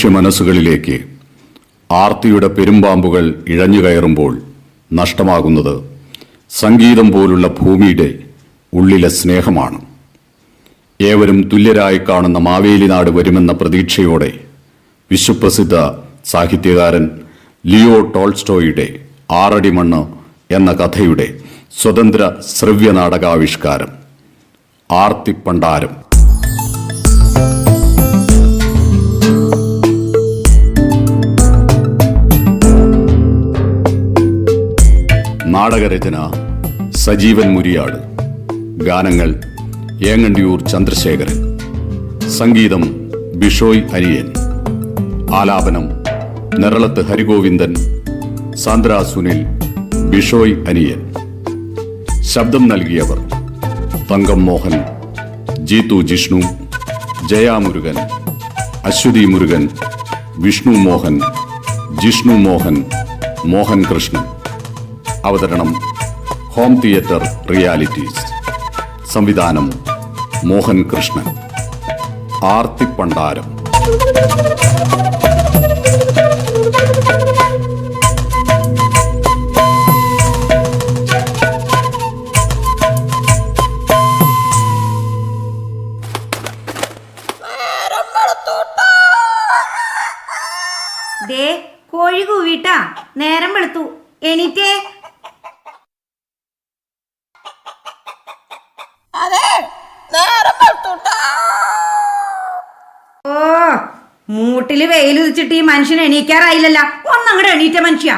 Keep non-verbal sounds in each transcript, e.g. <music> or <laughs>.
മനുഷ്യ മനസ്സുകളിലേക്ക് ആർത്തിയുടെ പെരുമ്പാമ്പുകൾ ഇഴഞ്ഞു കയറുമ്പോൾ നഷ്ടമാകുന്നത് സംഗീതം പോലുള്ള ഭൂമിയുടെ ഉള്ളിലെ സ്നേഹമാണ്. ഏവരും തുല്യരായി കാണുന്ന മാവേലി നാട് വരുമെന്ന പ്രതീക്ഷയോടെ വിശ്വപ്രസിദ്ധ സാഹിത്യകാരൻ ലിയോ ടോൾസ്റ്റോയുടെ ആറടി മണ്ണ് എന്ന കഥയുടെ സ്വതന്ത്ര ശ്രവ്യ നാടകാവിഷ്കാരം ആർത്തിപ്പണ്ടാരം. നാടകരചന സജീവൻ മുരിയാട്. ഗാനങ്ങൾ ഏങ്ങണ്ടിയൂർ ചന്ദ്രശേഖരൻ. സംഗീതം ബിഷോയ് അനിയൻ ആലാപനം നിറളത്ത് ഹരിഗോവിന്ദൻ. സാന്ദ്ര സുനിൽ ബിഷോയ് അനിയൻ ശബ്ദം നൽകിയവർ തങ്കം മോഹൻ ജീതു ജിഷ്ണു ജയാമുരുകൻ അശ്വതി മുരുകൻ വിഷ്ണു മോഹൻ ജിഷ്ണു മോഹൻ മോഹൻ കൃഷ്ണൻ. അവതരണം ഹോം തിയേറ്റർ റിയാലിറ്റീസ്. സംവിധാനം മോഹൻ കൃഷ്ണൻ. ആർത്തിപ്പണ്ടാരം വെയിൽ ഉദിച്ചിട്ട് ഈ മനുഷ്യൻ എണീക്കാറായില്ലല്ല. ഒന്നങ്ങടെ എണീറ്റ മനുഷ്യ.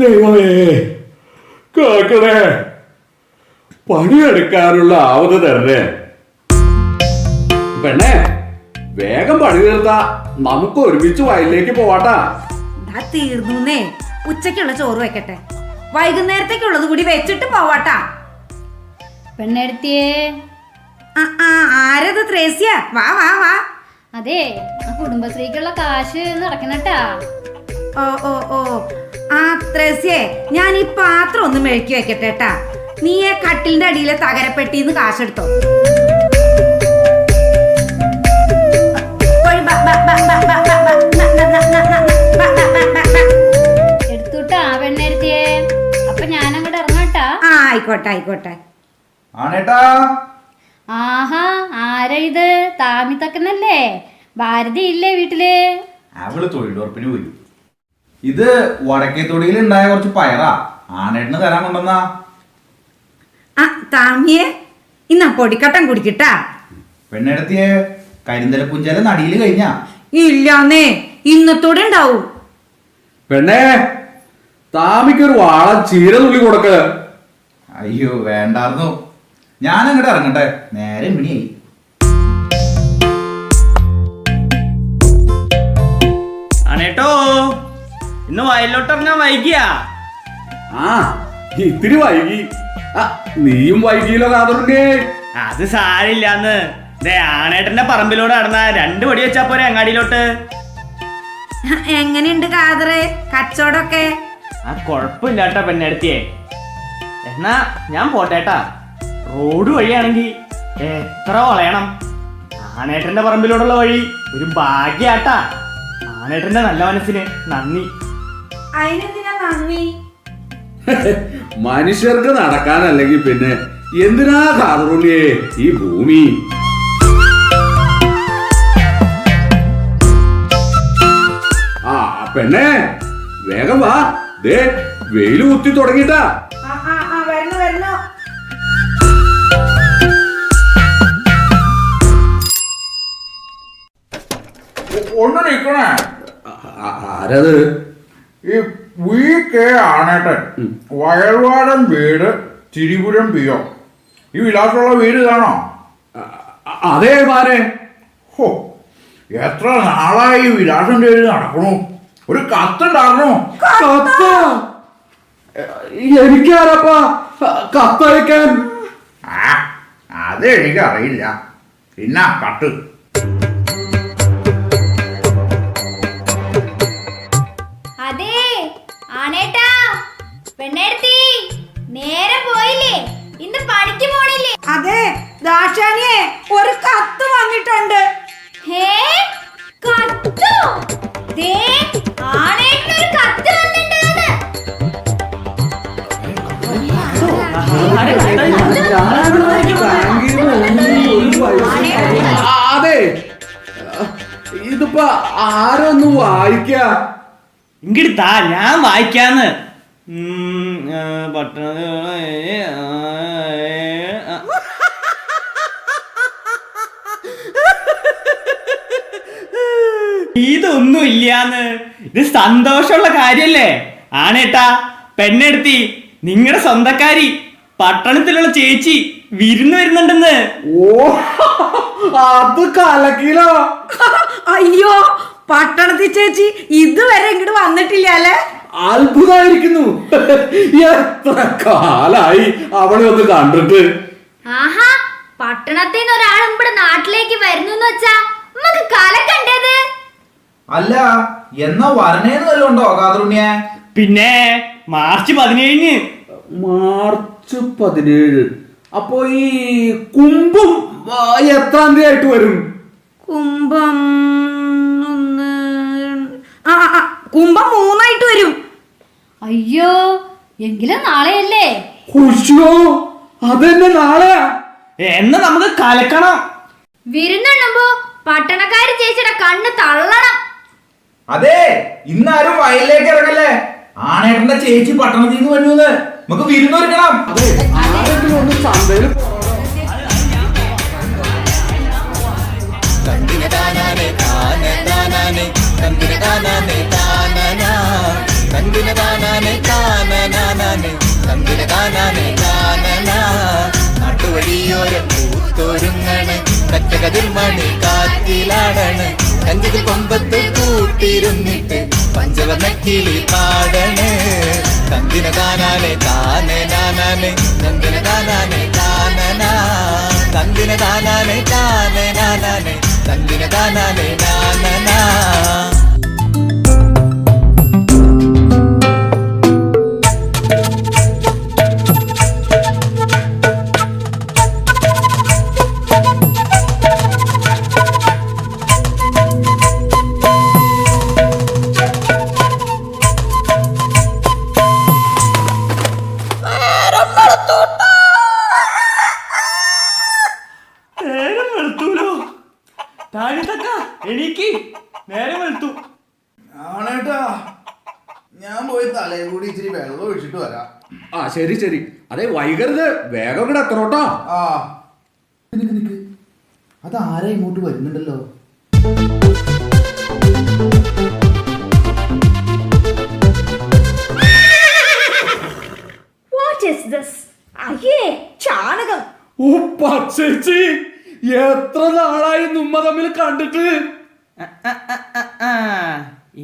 ദൈവമേ കേക്കണേ പണിയെടുക്കാനുള്ള ആവത് തരണേ. പെണ്ണേ വേഗം പണി തീർത്താ. നമുക്ക് ഒരുമിച്ച് വയലിലേക്ക് പോവാട്ടാ. തീർന്നു ഉച്ചക്കുള്ള ചോറ് വെക്കട്ടെ. വൈകുന്നേരത്തേക്കുള്ളത് കൂടി വെച്ചിട്ട് പോവാട്ടാ. പെണ്ണെടുത്തിയേ. ആ ആ ആരത് ത്രേസ്യ? വാ വാ വാ. അതെ ആ കുടുംബശ്രീക്കുള്ള കാശ് നടക്കണട്ടാ ഓ ഓ ഓ ആ ത്രേസ്യേ ഞാൻ ഈ പാത്രം ഒന്ന് മെഴുക്കി വെക്കട്ടെ കേട്ടാ നീ ആ കട്ടിലിന്റെ അടിയിലെ തകരപ്പെട്ടിന്ന് കാശെടുത്തോ. എടുത്തുട്ടാ അപ്പൊ ഇറങ്ങാട്ടാ ആ ആയിക്കോട്ടെ ആയിക്കോട്ടെ ആണേട്ടാ ആഹാ ആരാ ഇത്? താമിത്തക്കനല്ലേ ഭാരതി ഇല്ലേ വീട്ടിൽ? അവൾ തൊഴിലുറപ്പിന് പോയി ഇത് വടക്കേ വടക്കേത്തൊടിയിൽ ഉണ്ടായ കുറച്ച് പയറാ. ആണേട്ടിന് തരാൻ കൊണ്ടുവന്നാ ആ താമിയെ. ഇന്നാ പൊടിക്കട്ടം കുടിക്കട്ടാ. പെണ്ണെടുത്തിയെ കരിന്തല പുഞ്ചല നടിയിൽ കഴിഞ്ഞാ. ഇല്ലാന്നേ ഇന്നത്തോടെ ഉണ്ടാവും. പെണ്ണേ താമിക്കൊരു വാള ചീര തുള്ളി കൊടുക്ക്. അയ്യോ വേണ്ടായിരുന്നു ഞാൻ അങ്ങോട്ട് ഇറങ്ങട്ടെ. നേരെ മിണിയായി ആണേട്ടോ ഇന്ന് വയലോട്ട് ഇറങ്ങാൻ വൈകിയാ? ആ ഇത്തിരി വൈകി. ആ, നീയും വൈകിയില്ലോ കാതറുണ്ടേ അത് സാരില്ലാന്ന്. ദേ ആണേട്ടന്റെ പറമ്പിലൂടെ നടന്ന രണ്ടു പടി വെച്ചാ പോരെ അങ്ങാടിയിലോട്ട്. എങ്ങനെയുണ്ട് കാതറ്? കച്ചവടമൊക്കെ? ആ കൊഴപ്പില്ലാട്ടാ പെണ്ണെടുത്തിയേ. എന്നാ ഞാൻ പോട്ടേട്ടാ. റോഡ് വഴിയാണെങ്കിൽ എത്ര വളയണം. ആനേട്ടന്റെ പറമ്പിലൂടെയുള്ള വഴി ഒരു ഭാഗ്യാട്ടാ. ആനേട്ടന്റെ നല്ല മനസ്സിന് നന്ദി. അതിനെന്തിനാ നന്ദി? <laughs> മനുഷ്യർക്ക് നടക്കാനല്ലെങ്കിൽ പിന്നെ എന്തിനാ കാതറുണ്ണിയേ ഈ ഭൂമി? ആ പെണ്ണേ വേഗം വാ. ദേ വെയിൽ കുത്തി തുടങ്ങിട്ടാ ആരത് ഈ വി കെ ആണേട്ടൻ വയൽവാടൻ വീട് തിരുപുരം പി ഒ. ഈ വിലാസമുള്ള വീട് ഇതാണോ? അതെ മാനെ ഹോ എത്ര നാളായി വിലാസം തേടി നടക്കണു? ഒരു കത്തുണ്ടായിരുന്നു കത്ത്? എനിക്കാരപ്പ കത്തയക്കാൻ. ആ അത് എനിക്കറിയില്ല. പിന്നെ കത്ത്. പെണ്ണേരത്തി നേരെ പോയില്ലേ? ഇന്ന് പണിക്ക് പോണില്ലേ? അതെ ദാക്ഷാനിയെ ഒരു കത്ത് വന്നിട്ടുണ്ട്. ഹേ കത്തോ? ദേ ആണേട്ടനൊരു കത്ത് വന്നിട്ടുണ്ട്. അതെ. ഇതിപ്പോ ആരൊന്ന് വായിക്കാ? ഇങ്ങോട്ട് താ ഞാൻ വായിക്കാന്ന്. ഇതൊന്നും ഇല്ലാന്ന്. ഇത് സന്തോഷമുള്ള കാര്യല്ലേ? ആണേട്ടാ പെണ്ണെടുത്തി. നിങ്ങളുടെ സ്വന്തക്കാരി പട്ടണത്തിലുള്ള ചേച്ചി വിരുന്ന് വരുന്നുണ്ടെന്ന്. ഓ അത് കലക്കിലോ? അയ്യോ പട്ടണത്തിൽ ചേച്ചി ഇതുവരെ ഇങ്ങോട്ട് വന്നിട്ടില്ല അല്ലേ? അത്ഭുതമായിരിക്കുന്നു. <laughs> എത്ര കാലായി അവളെ ഒന്ന് കണ്ടിട്ട്. ആഹാ പട്ടണത്തിൽ നിന്ന് ഒരാൾ ഇവിടെ നാട്ടിലേക്ക് വരുന്നു എന്ന് വെച്ചാ നമുക്ക് കലക്കണ്ടേത് അല്ല എന്നാ വരണേന്ന് വല്ലതും ഉണ്ടോ പിന്നെ മാർച്ച് പതിനേഴിന്. മാർച്ച് പതിനേഴ്. അപ്പോ ഈ കുംഭം ആ, എത്രാം തീയതി ആയിട്ട് വരും? കുംഭം ഒന്ന് ആ ആ, ആ, കുംഭം മൂന്നായിട്ട് വരും അയ്യോ എങ്കിലും നാളെയല്ലേ? അതെന്നെ നാളെ. എന്നെ നമുക്ക് കലക്കണം. വിരുന്നുണ്ണുമ്പോ പട്ടണക്കാരി ചേച്ചിയുടെ കണ്ണ് തള്ളണം. അതെ ഇന്നാരും വയലിലേക്ക് ഇറങ്ങല്ലേ? ആണേട്ടന്റെ ചേച്ചി പട്ടണത്തിൽ നിന്ന് വന്നു നമുക്ക് വിരുന്നൊരുക്കണം ആരെങ്കിലും ഒന്ന് ചന്തയിൽ നാട്ടുവഴിയോരം പൂത്തൊരുങ്ങണ് കറ്റകതിർമണി കാറ്റിലാടണ്. കഞ്ചിത് കൊമ്പത്ത് കൂട്ടിരുന്നിട്ട് പഞ്ചവർണ കിളി പാടണ്. തന്തിന താനാനെ താനെ നാനാനെ തന്തിന താനാനെ. താനനാ തന്തിന താനാനെ താനെ നാനാനെ തന്തിന താനാനെ. ശരി ശരി. അതെ വൈകരുത്. വേഗം ഇവിടെ എത്തണോട്ടോ ആ. നിനക്ക് അത് അതാരാ ഇങ്ങോട്ട് വരുന്നുണ്ടല്ലോ? വാട്ട് ഇസ് ദിസ് അയ്യേ ചാണകം. ഓ പച്ചേച്ചി എത്ര നാളായി നമ്മ തമ്മിൽ കണ്ടിട്ട്.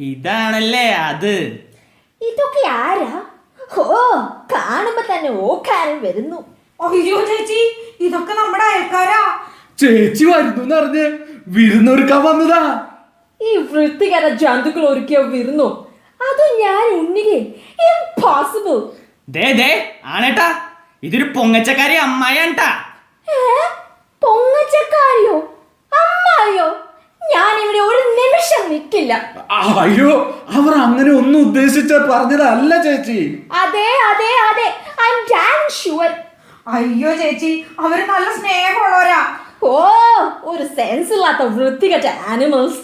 ഇതാണല്ലേ അത്. ഇതൊക്കെ ആരാ? ഓ കാണുമ്പോ തന്നെ ഓക്കാരൻ വരുന്നു. അയ്യോ ചേച്ചി ഇതൊക്കെ നമ്മുടെ അയൽക്കാരാ. ചേച്ചി വരുന്നു അറിഞ്ഞ് വിരുന്നൊരുക്കാൻ വന്നതാ. ഈ വൃത്തികര ജന്തുക്കൾ ഒരുക്കിയ വിരുന്നു? അത് ഞാൻ ഉണ്ണികെ. ഇംപോസിബിൾ ദേ ദേ ആണേട്ടാ. ഇതൊരു പൊങ്ങച്ചക്കാരി അമ്മായിട്ടാ പൊങ്ങച്ചക്കാരിയോ? അമ്മായിയോ? ഞാൻ ഇവിടെ ഒരു നിമിഷം നിൽക്കില്ല അയ്യോ അവർ അങ്ങനെ ഒന്നും ഉദ്ദേശിച്ച പറഞ്ഞതല്ല ചേച്ചി. അതെ അതെ അതെ. ഐ എം ഡാൻ ഷുവർ അയ്യോ ചേച്ചി അവർ നല്ല സ്നേഹമുള്ളവരാ. ഓ ഒരു സെൻസ് ഇല്ലാത്ത വൃത്തികെട്ട animals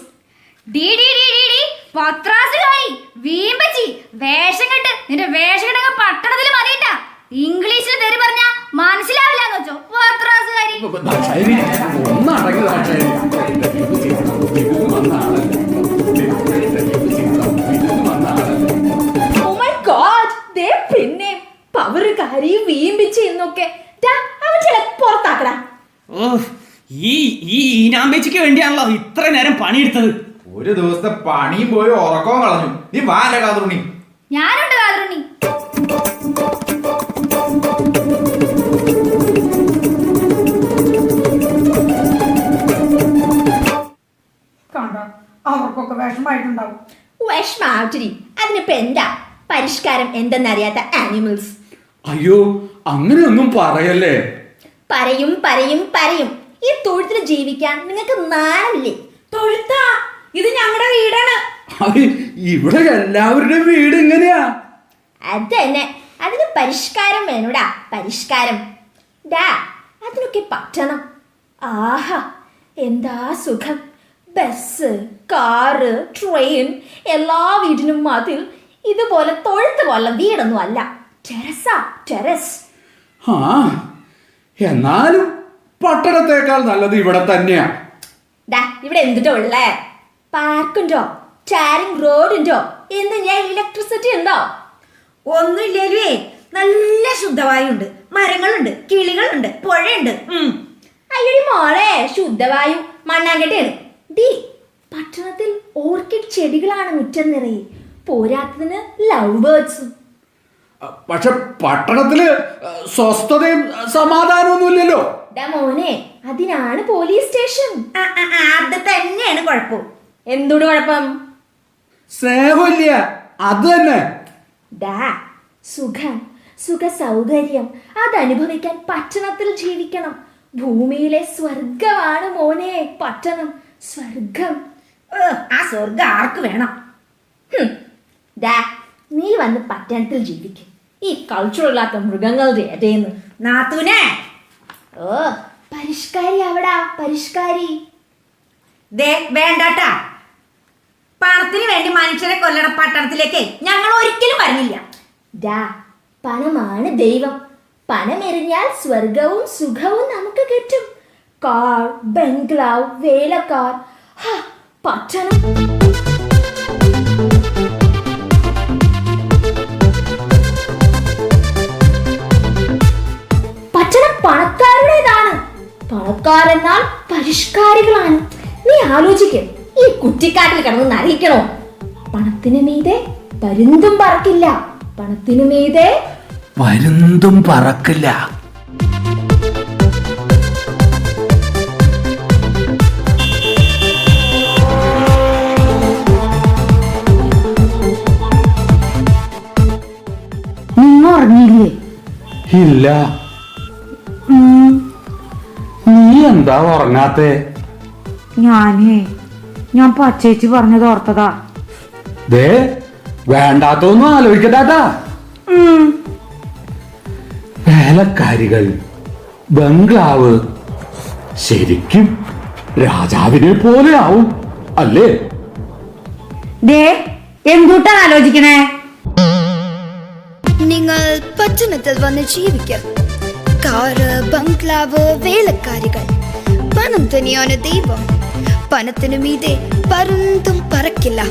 D D D D D. പത്രാസുകാരി വീമ്പച്ചി വേഷം കെട്ട്. നിന്റെ വേഷം പട്ടണത്തിൽ മതിയിട്ടാ. ഇംഗ്ലീഷിൽ തെറി പറഞ്ഞ മനസ്സിലാവില്ലാന്ന് വെച്ചോ പത്രാസുകാരി. ശരി ഒന്നടങ്ങി പിന്നെ പവറുകാരി വീമ്പിച്ച് എന്നൊക്കെ. അവൻ ചില പുറത്താക്കടാ. ഓ ഈ ഈ ഈനാമ്പേച്ചിക്ക് വേണ്ടിയാണല്ലോ ഇത്ര നേരം പണിയെടുത്തത്. ഒരു ദിവസത്തെ പണിയും പോയി ഉറക്കവും കളഞ്ഞു. നീ വാല കാതറുണ്ണി? ഞാനുണ്ട് കാതറുണ്ണി. കണ്ടോ? അവർക്കൊക്കെ വിഷമായിട്ടുണ്ടാവും വിഷമാവറ്റിരി അതിനിപ്പോ എന്താ? പരിഷ്കാരം എന്തെന്നറിയാത്ത ആനിമൽസ് അയ്യോ അങ്ങനെയൊന്നും പറയല്ലേ? പറയും പറയും പറയും. ഈ തൊഴുത്തിൽ ജീവിക്കാൻ നിങ്ങൾക്ക് നാണില്ലേ തൊഴുത്താ ഇത് ഞങ്ങളുടെ വീടാണ്. ഇവിടെ എല്ലാവരുടെയും വീട് ഇങ്ങനെയാ? അത് തന്നെ. അതിന് പരിഷ്കാരം വേണോടാ പരിഷ്കാരം. ഡാ അതിനൊക്കെ പറ്റണം. ആഹാ എന്താ സുഖം? ബസ് കാറ് ട്രെയിൻ എല്ലാ വീടിനും അതിൽ ഇതുപോലെ തൊഴുത്ത് പോലെ വീടൊന്നും അല്ല ടെറസാ ടെറസ്. ആ എന്നാലും പട്ടണത്തേക്കാൾ നല്ലത് ഇവിടെ തന്നെയാ. ഇവിടെ എന്തിട്ടോ ഉള്ളേ? പാർക്കുണ്ടോ? ടാരിങ് റോഡുണ്ടോ? എന്ത് ഞാൻ ഇലക്ട്രിസിറ്റി ഉണ്ടോ? ഒന്നുമില്ലേ നല്ല ശുദ്ധവായുണ്ട്. മരങ്ങളുണ്ട് കിളികളുണ്ട് പുഴയുണ്ട്. അയ്യടി മോളെ ശുദ്ധവായു മണ്ണാങ്കട്ടയാണ് ഡി പട്ടണത്തിൽ ഓർക്കിഡ് ചെടികളാണ് മുറ്റം നിറയെ. പോരാത്തതിന് ലവ് ബേർഡ്സും. പക്ഷെ പട്ടണത്തിൽ സ്വസ്ഥതയും സമാധാനമൊന്നുമില്ലല്ലോ ഡാ മോനെ അതിനാണ് പോലീസ് സ്റ്റേഷൻ. ആ, ആ, ആ, അത് തന്നെയാണ് കുഴപ്പം. എന്തുകൊണ്ട് കുഴപ്പം? സ്നേഹമില്ല അത് തന്നെ. ഡാ സുഖം സുഖ സൗകര്യം അതനുഭവിക്കാൻ പട്ടണത്തിൽ ജീവിക്കണം. ഭൂമിയിലെ സ്വർഗമാണ് മോനെ പട്ടണം സ്വർഗം. ആ സ്വർഗം ആർക്ക് വേണം. നീ വന്ന് പട്ടണത്തിൽ ജീവിക്കും. ഈ കൾച്ചർ ഇല്ലാത്ത മൃഗങ്ങളുടെ ഇടയെന്ന് നാത്തൂനെ! ഓ പരിഷ്കാരി അവിടാ പരിഷ്കാരി. ദേ പണത്തിന് വേണ്ടി മനുഷ്യരെ കൊല്ലണ പട്ടണത്തിലേക്ക് ഞങ്ങൾ ഒരിക്കലും ഡാ പണമാണ് ദൈവം. പണമെറിഞ്ഞാൽ സ്വർഗവും സുഖവും നമുക്ക് കിട്ടും. കാർ ബംഗ്ലാവ് വേലക്കാർ. പട്ടണം. പണക്കാരുടേതാണ്. പണക്കാരെന്നാൽ പരിഷ്കാരികളാണ്. നീ ആലോചിക്കും ഈ കുറ്റിക്കാട്ടിൽ കിടന്ന് നരയിക്കണോ പണത്തിനു മീതെ പരുന്തും പറക്കില്ല. പണത്തിനു മീതെ പരുന്തും പറക്കില്ല. നിങ്ങൾ ഉറങ്ങിയില്ലേ ഇല്ല. നീ എന്താ ഉറങ്ങാത്തേ? ഞാനേ ഞാൻ പച്ചേച്ചി പറഞ്ഞത് ഓർത്തതാ. ദേ വേണ്ടാത്തൊന്നും ആലോചിക്കട്ടാ വേലക്കാരികൾ ബംഗ്ലാവ് ശരിക്കും രാജാവിനെ പോലെ ആവും അല്ലേ? ദേ എന്തുട്ടാ ആലോചിക്കണേ? നിങ്ങൾ പട്ടണത്തിൽ വന്ന് ജീവിക്കും കാറ് ബംഗ്ലാവ് വേലക്കാരികൾ. പണം തന്നെയാണ് ദൈവം. പണത്തിനു മീതെ പരുന്തും പറക്കില്ല.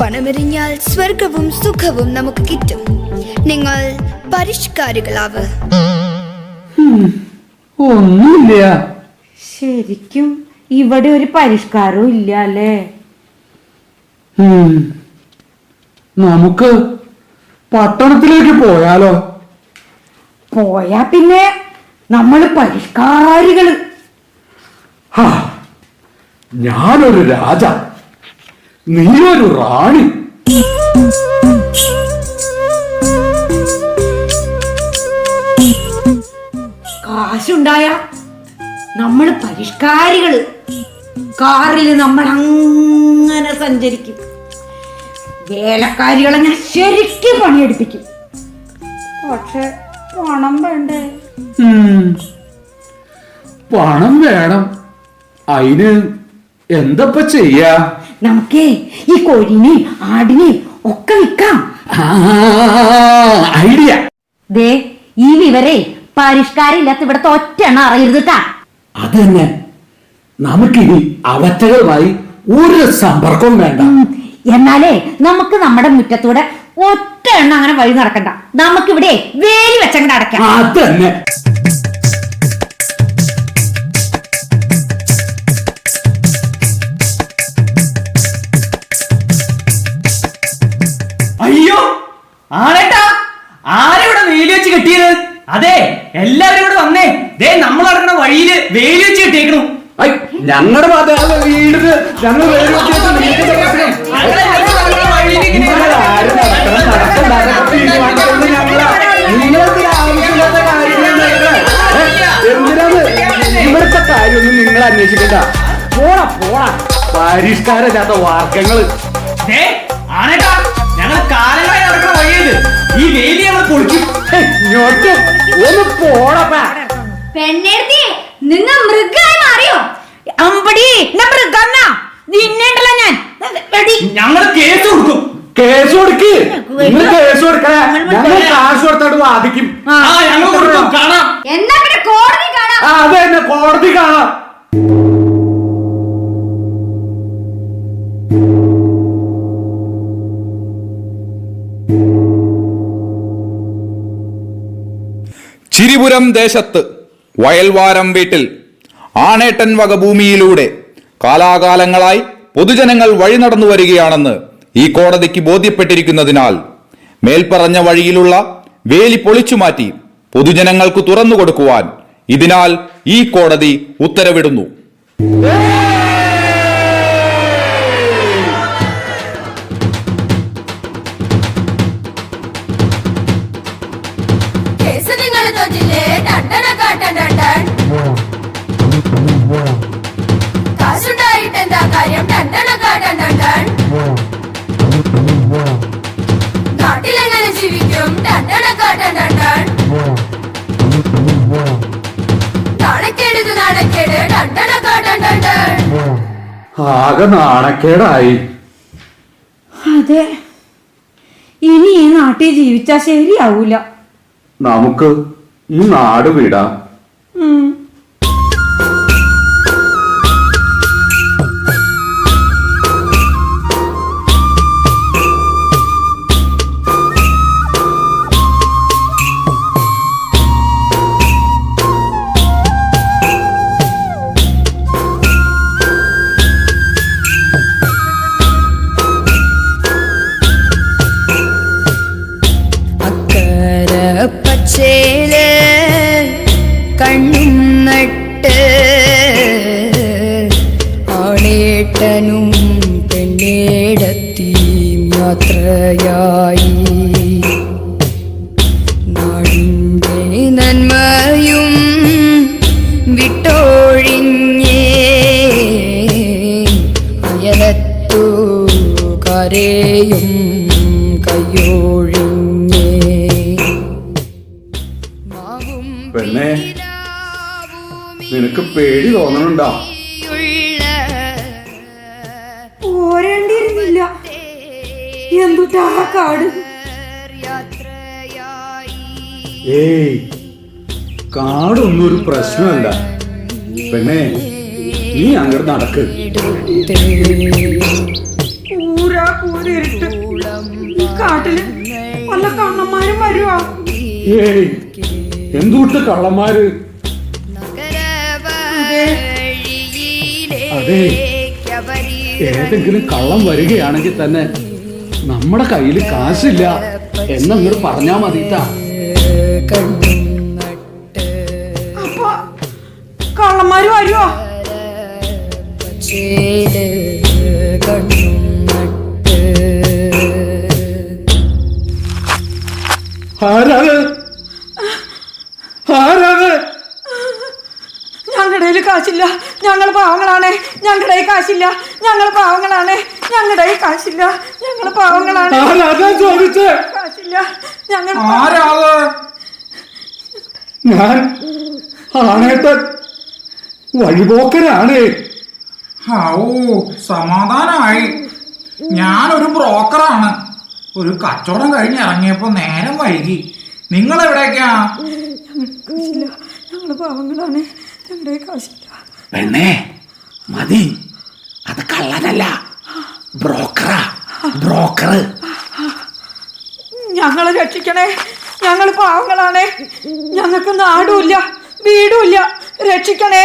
പണമെറിഞ്ഞാൽ സ്വർഗവും സുഖവും നമുക്ക് കിട്ടും. നിങ്ങൾ പരിഷ്കാരികളാവ്. ഒന്നുമില്ല. ശരിക്കും ഇവിടെ ഒരു പരിഷ്കാരവും ഇല്ല അല്ലേ? നമുക്ക് പട്ടണത്തിലേക്ക് പോയാലോ? പോയാ പിന്നെ നമ്മൾ പരിഷ്കാരികൾ. ഹാ, ഞാനൊരു രാജ. നീയൊരു റാണി. കാശുണ്ടായ നമ്മൾ പരിഷ്കാരികൾ. കാറിൽ നമ്മൾ അങ്ങനെ സഞ്ചരിക്കും. വേലക്കാരികളെ ഞാൻ ശരിക്കും പണിയെടുപ്പിക്കും. പക്ഷെ പണം വേണ്ടേ. പണം വേണം. അതിന് എന്തപ്പ ചെയ്യാ? നമുക്കേ ഈ കോഴിനെ ആടിനെ ഒക്കെ വിൽക്കാം. ഐഡിയ. ദേ ഈ വിവരെ പരിഷ്കാരം ഇല്ലാത്ത ഇവിടത്തെ ഒറ്റ എണ്ണ അത് തന്നെ നമുക്കിനി അവറ്റകളുമായി ഒരു സമ്പർക്കവും വേണ്ട. എന്നാലേ നമുക്ക് നമ്മുടെ മുറ്റത്തൂടെ ഒറ്റ എണ്ണ അങ്ങനെ വഴി നടക്കണ്ട. നമുക്കിവിടെ വേലി വെച്ചങ്ങട് അടക്കാം അത് തന്നെ അയ്യോ ആണേട്ടാ ആരെവിടെ വേലി വെച്ച് കെട്ടിയത്? അതെ എല്ലാവരും ഇവിടെ വന്നേ. ദേ നമ്മൾ നടക്കുന്ന വഴിയിൽ വേലി വെച്ച് കെട്ടിയേക്കണു. ഞങ്ങളുടെ ഭാഗത്ത് വീടിന് ഞങ്ങൾ നിങ്ങളെന്തിനാ ആവശ്യമില്ലാത്ത കാര്യങ്ങൾ എന്തിനാണ് ഇവിടുത്തെ കാര്യമൊന്നും നിങ്ങൾ അന്വേഷിക്കണ്ട. പോടാ പോടാ. പരിഷ്കാരമില്ലാത്ത വാർക്കങ്ങൾ ഞങ്ങൾ കാലങ്ങളായി നടക്കുന്ന വഴിയത്. ഈ വേലി ഞങ്ങൾ പൊളിക്കും. ഇങ്ങോട്ട്. ഒന്ന് പോടപ്പാ പെണ്ണെടുത്തി നിങ്ങ മൃഗമായി മാറിയോ? അമ്പടി മൃഗന്ന നിന്നുണ്ടല്ലോ ഞാൻ. ഞങ്ങൾ കേസ് കൊടുക്കും. കേസ് കൊടുക്ക്. നിങ്ങൾ കേസ് കൊടുക്കണേ. ഞങ്ങൾ കാശ് കൊടുത്തോട്ട് വാദിക്കും. എന്നാ പിന്നെ കോടതി കാണാം. ആ അത് തന്നെ കോടതി കാണാം. ചിരിപുരം ദേശത്ത് വയൽവാരം വീട്ടിൽ ആണേട്ടൻ വകഭൂമിയിലൂടെ കാലാകാലങ്ങളായി പൊതുജനങ്ങൾ വഴി നടന്നു വരികയാണെന്ന് ഈ കോടതിക്ക് ബോധ്യപ്പെട്ടിരിക്കുന്നതിനാൽ മേൽപ്പറഞ്ഞ വഴിയിലുള്ള വേലി പൊളിച്ചുമാറ്റി പൊതുജനങ്ങൾക്ക് തുറന്നു കൊടുക്കുവാൻ ഇതിനാൽ ഈ കോടതി ഉത്തരവിടുന്നു. ആകെ നാണക്കേടായി. അതെ. ഇനി ഈ നാട്ടിൽ ജീവിച്ചാ ശരിയാവൂല. നമുക്ക് ഈ നാട് വിടാം. എന്തുട്ട് കള്ളന്മാര് ഏതെങ്കിലും കള്ളം വരികയാണെങ്കിൽ തന്നെ നമ്മുടെ കയ്യിൽ കാശില്ല എന്നങ്ങോട്ട് പറഞ്ഞാ മതിട്ടാ. കാശില്ല. ഞങ്ങൾ പാവങ്ങളാണ്. ഞങ്ങളുടെ കയ്യിൽ കാശില്ല. ഞങ്ങൾ പാവങ്ങളാണ്. ആരാതാ ചോദിച്ചേ? കാശില്ല. ഞങ്ങൾ ആരാത് ഞാൻ ആണേട്ടൻ. വഴിപോക്കനാണ്. ഔ സമാധാനമായി ഞാനൊരു ബ്രോക്കറാണ്. ഒരു കച്ചവടം കഴിഞ്ഞ് ഇറങ്ങിയപ്പോ നേരം വൈകി. നിങ്ങൾ എവിടേക്കാ കാശില്ല. ഞങ്ങൾ പാവങ്ങളാണ്. ഞങ്ങളുടെ കാശില്ല. പെണ്ണേ മതി. അത് കള്ളനല്ല. ബ്രോക്കറാ. ബ്രോക്കർ ഞങ്ങളെ രക്ഷിക്കണേ. ഞങ്ങൾ പാവങ്ങളാണ്. ഞങ്ങൾക്ക് നാടുമില്ല വീടുമില്ല. രക്ഷിക്കണേ.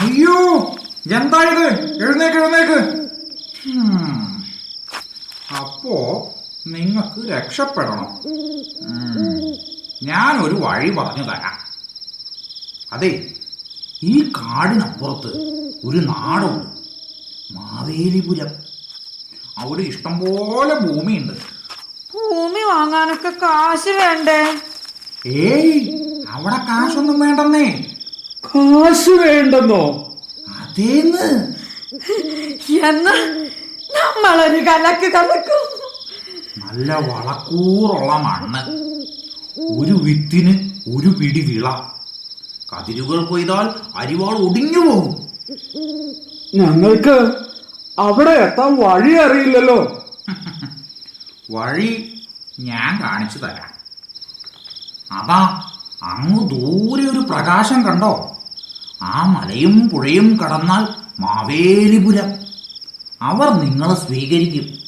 അയ്യോ എന്താ ഇത് എഴുന്നേക്ക്. എഴുന്നേക്ക് അപ്പോ നിങ്ങൾക്ക് രക്ഷപ്പെടണം. ഞാൻ ഒരു വഴി പറഞ്ഞു തരാം. അതെ ഈ കാടിനപ്പുറത്ത് ഒരു നാടുണ്ട്. മാവേലിപുരം. അവിടെ ഇഷ്ടംപോലെ ഭൂമിയുണ്ട്. ഭൂമി വാങ്ങാനൊക്കെ കാശ് വേണ്ടേ? ഏയ് അവിടെ കാശൊന്നും വേണ്ടെന്നേ. കാശ് വേണ്ടെന്നോ? അതേന്ന്. എന്നാ നമ്മളൊരു കലക്ക് കലക്കും. നല്ല വളക്കൂറുള്ള മണ്ണ്. ഒരു വിത്തിന് ഒരു പിടി വിള. കതിരുകൾ കൊയ്താൽ അരിവാൾ ഒടിഞ്ഞു പോകും. ഞങ്ങൾക്ക് അവിടെ എത്താൻ വഴി അറിയില്ലല്ലോ. വഴി ഞാൻ കാണിച്ചു തരാം. അതാ അങ്ങ് ദൂരെ ഒരു പ്രകാശം കണ്ടോ? ആ മലയും പുഴയും കടന്നാൽ മാവേലിപുരം. അവർ നിങ്ങളെ സ്വീകരിക്കും.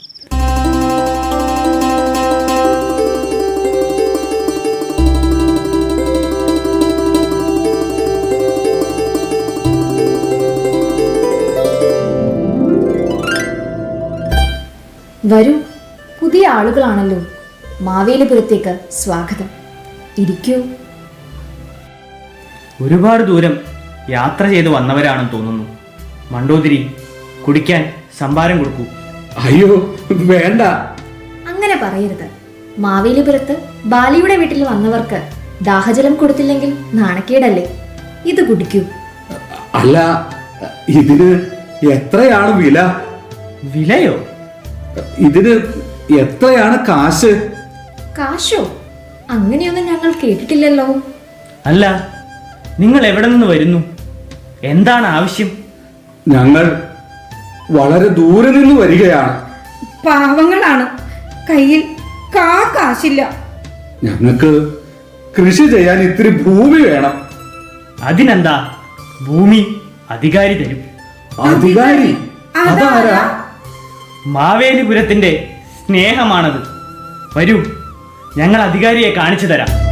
വരൂ. പുതിയ ആളുകളാണല്ലോ. മാവേലിപുരത്തേക്ക് സ്വാഗതം. ഇരിക്കൂ. ഒരുപാട് ദൂരം യാത്ര ചെയ്ത് വന്നവരാണെന്ന് തോന്നുന്നു. മണ്ടോതിരി കുടിക്കാൻ സംഭാരം കൊടുക്കൂ. അയ്യോ വേണ്ട. അങ്ങനെ പറയരുത്. മാവേലിപുരത്ത് ബാലിയുടെ വീട്ടിൽ വന്നവർക്ക് ദാഹജലം കൊടുത്തില്ലെങ്കിൽ നാണക്കേടല്ലേ? ഇത് കുടിക്കൂ. അല്ല ഇതിന് എത്രയാണ് വില? വിലയോ? ഇതിന് എത്രയാണ് കാശ്? കാശോ? അങ്ങനെയൊന്നും ഞങ്ങൾ കേട്ടിട്ടില്ലല്ലോ. അല്ല നിങ്ങൾ എവിടെ നിന്ന് വരുന്നു? എന്താണ് ആവശ്യം? ഞങ്ങൾ വളരെ ദൂരെ നിന്ന് വരികയാണ്. പാവങ്ങളാണ്. കയ്യിൽ കാ കാശില്ല. ഞങ്ങൾക്ക് കൃഷി ചെയ്യാൻ ഇത്തിരി ഭൂമി വേണം. അതിനെന്താ? ഭൂമി അധികാരി തരും. അധികാരി? അതാരാ? മാവേലിപുരത്തിന്റെ സ്നേഹമാണത്. വരൂ ഞങ്ങൾ അധികാരിയെ കാണിച്ചു തരാം.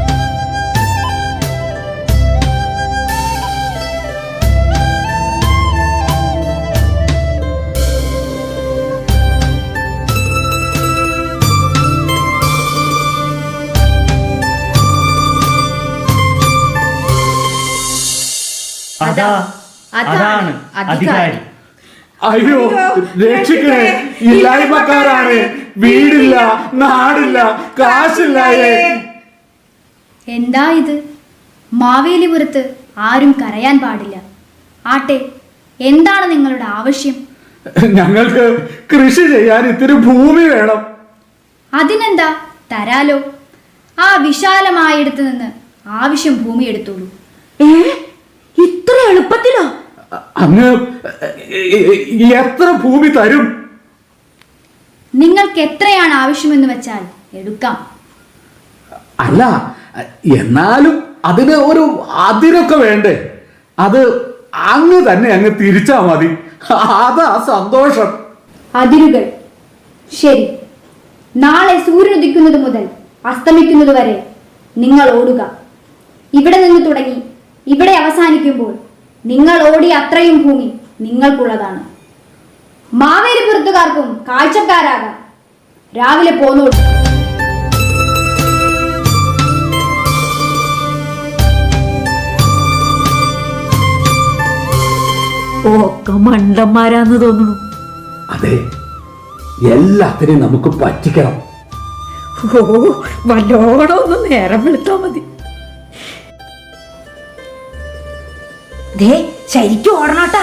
അതാ അതാണ് അധികാരി. അയ്യോ രക്ഷിക്കണേ. ഇല്ലായ്മക്കാരാണ്. വീടില്ല നാടില്ല കാശില്ലായേ എന്താ ഇത്? മാവേലിപുരത്ത് ആരും കരയാൻ പാടില്ല. ആട്ടെ എന്താണ് നിങ്ങളുടെ ആവശ്യം? ഞങ്ങൾക്ക് കൃഷി ചെയ്യാൻ ഇത്തിരി ഭൂമി വേണം. അതിനെന്താ? തരാലോ. ആ വിശാലമായിടത്ത് നിന്ന് ആവശ്യം ഭൂമി എടുത്തോളൂ. ഏ? ഇത്ര എളുപ്പത്തിലോ? അങ്ങ് എത്ര ഭൂമി തരും? നിങ്ങൾക്ക് എത്രയാണ് ആവശ്യമെന്ന് വെച്ചാൽ എടുക്കാം. അല്ല എന്നാലും അതിന് ഒരു അതിരൊക്കെ വേണ്ടേ? അത് അങ്ങ് തന്നെ അങ്ങ് തിരിച്ചാ മതി. അതാ സന്തോഷം. അതിരുകൾ. ശരി. നാളെ സൂര്യൻ ഉദിക്കുന്നത് മുതൽ അസ്തമിക്കുന്നത് വരെ നിങ്ങൾ ഓടുക. ഇവിടെ നിന്ന് തുടങ്ങി. ഇവിടെ അവസാനിക്കുമ്പോൾ നിങ്ങൾ ഓടി അത്രയും ഭൂമി നിങ്ങൾക്കുള്ളതാണ്. മാവേലിപ്പുറത്തുകാർക്കും കാഴ്ചക്കാരാകാം. രാവിലെ പോന്നോളൂ. ഒക്കെ മണ്ടന്മാരാന്ന് തോന്നുന്നു. അതെ എല്ലാത്തിനെയും നമുക്ക് പറ്റിക്കണം. ഓ വല്ലോണം ഒന്ന് നേരം വെളുത്താ മതി. ദേ ശരിക്കും ഓടണോട്ടാ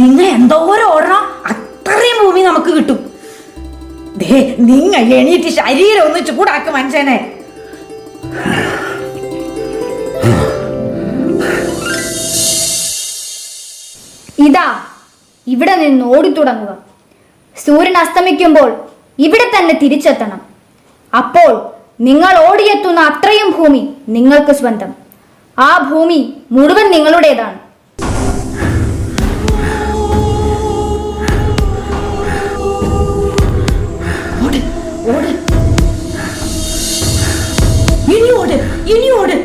നിങ്ങൾ എന്തോരം ഓടണം അത്രയും ഭൂമി നമുക്ക് കിട്ടും. ദേ നിങ്ങൾ എണീറ്റ് ശരീരം ഒന്ന് ചൂടാക്ക് മനുഷ്യനെ. ഇതാ ഇവിടെ നിന്ന് ഓടിത്തുടങ്ങുക. സൂര്യൻ അസ്തമിക്കുമ്പോൾ ഇവിടെ തന്നെ തിരിച്ചെത്തണം. അപ്പോൾ നിങ്ങൾ ഓടിയെത്തുന്ന അത്രയും ഭൂമി നിങ്ങൾക്ക് സ്വന്തം. ആ ഭൂമി മുഴുവൻ നിങ്ങളുടേതാണ്. இனி ஓடு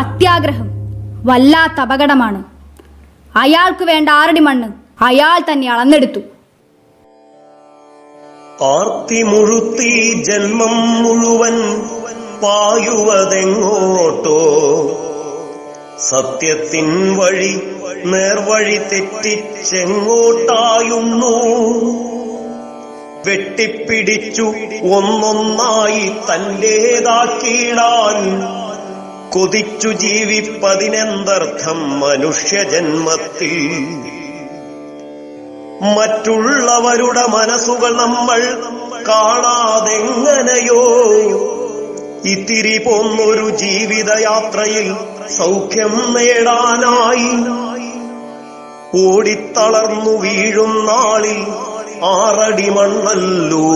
അത്യാഗ്രഹം വല്ലാത്ത അപകടമാണ്. അയാൾക്ക് വേണ്ട ആറടി മണ്ണ് അയാൾ തന്നെ അളന്നെടുത്തു. ആർത്തി മുഴുത്തി ജന്മം മുഴുവൻ പായുവതെങ്ങോട്ടോ? സത്യത്തിൻ വഴി നേർവഴി തെറ്റിച്ചെങ്ങോട്ടായുന്നു? വെട്ടിപ്പിടിച്ചു ഒന്നൊന്നായി തന്റേതാക്കിയിടാൻ കൊതിച്ചു ജീവിപ്പതിനെന്തർത്ഥം മനുഷ്യജന്മത്തിൽ? മറ്റുള്ളവരുടെ മനസ്സുകൾ നമ്മൾ കാണാതെങ്ങനെയോ ഇത്തിരി പൊന്നൊരു ജീവിതയാത്രയിൽ സൗഖ്യം നേടാനായി. ഓടിത്തളർന്നു വീഴും നാളിൽ ആറടി മണ്ണല്ലോ.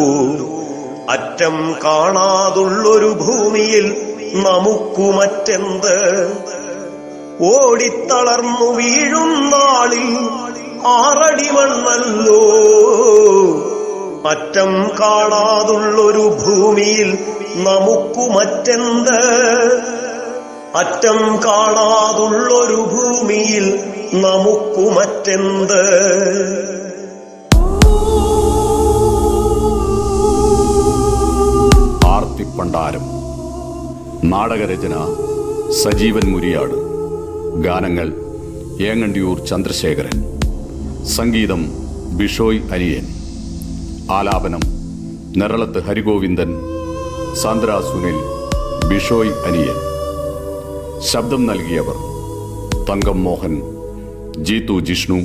അറ്റം കാണാതുള്ളൊരു ഭൂമിയിൽ നമുക്കു മറ്റെന്ത്? ഓടിത്തളർന്നു വീഴും നാളിൽ ആറടി മണ്ണല്ലോ അറ്റം കാണാതുള്ളൊരു ഭൂമിയിൽ നമുക്കു മറ്റെന്ത്? അറ്റം കാണാതുള്ളൊരു ഭൂമിയിൽ നമുക്കു മറ്റെന്ത്? ആർത്തിപ്പണ്ടാരം നാടകരചന സജീവൻ മുരിയാട് ഗാനങ്ങൾ ഏങ്ങണ്ടിയൂർ ചന്ദ്രശേഖരൻ. സംഗീതം ബിഷോയ് അനിയൻ ആലാപനം നിറളത്ത് ഹരിഗോവിന്ദൻ. സാന്ദ്ര സുനിൽ ബിഷോയ് അനിയൻ ശബ്ദം നൽകിയവർ തങ്കം മോഹൻ ജീതു ജിഷ്ണു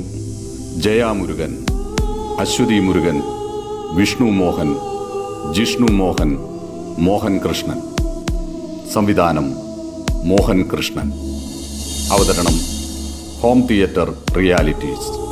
ജയാ മുരുകൻ അശ്വതി മുരുകൻ വിഷ്ണു മോഹൻ ജിഷ്ണു മോഹൻ മോഹൻ കൃഷ്ണൻ. സംവിധാനം മോഹൻ കൃഷ്ണൻ. അവതരണം ഹോം തിയേറ്റർ റിയാലിറ്റീസ്.